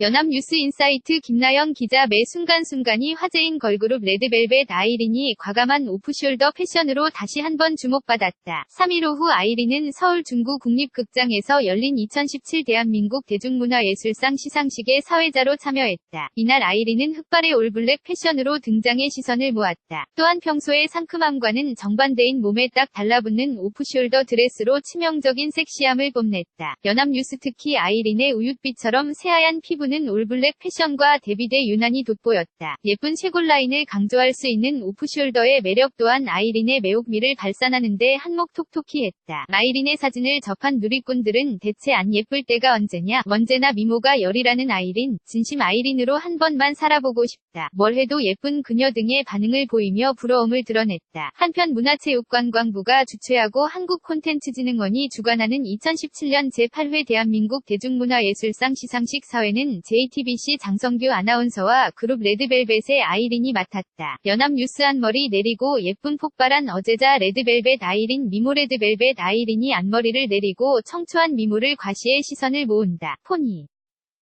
연합뉴스 인사이트 김나영 기자 매 순간순간이 화제인 걸그룹 레드벨벳 아이린이 과감한 오프숄더 패션으로 다시 한번 주목받았다. 3일 오후 아이린은 서울 중구 국립극장에서 열린 2017 대한민국 대중문화예술상 시상식에 사회자로 참여했다. 이날 아이린은 흑발의 올블랙 패션으로 등장해 시선을 모았다. 또한 평소의 상큼함과는 정반대인 몸에 딱 달라붙는 오프숄더 드레스로 치명적인 섹시함을 뽐냈다. 연합뉴스 특히 아이린의 우윳빛처럼 새하얀 피부 는 올블랙 패션과 대비돼 유난히 돋보였다. 예쁜 쇄골 라인을 강조할 수 있는 오프숄더의 매력 또한 아이린의 매혹미를 발산하는데 한몫 톡톡히 했다. 아이린의 사진을 접한 누리꾼들은 대체 안 예쁠 때가 언제냐? 언제나 미모가 열이라는 아이린, 진심 아이린으로 한 번만 살아보고 싶다. 뭘 해도 예쁜 그녀 등의 반응을 보이며 부러움을 드러냈다. 한편 문화체육관광부가 주최하고 한국콘텐츠진흥원이 주관하는 2017년 제8회 대한민국 대중문화예술상 시상식 사회는 JTBC 장성규 아나운서와 그룹 레드벨벳의 아이린이 맡았다. 연합뉴스 한머리 내리고 예쁜 폭발한 어제자 레드벨벳 아이린 미모 레드벨벳 아이린이 앞머리를 내리고 청초한 미모를 과시해 시선을 모은다. 포니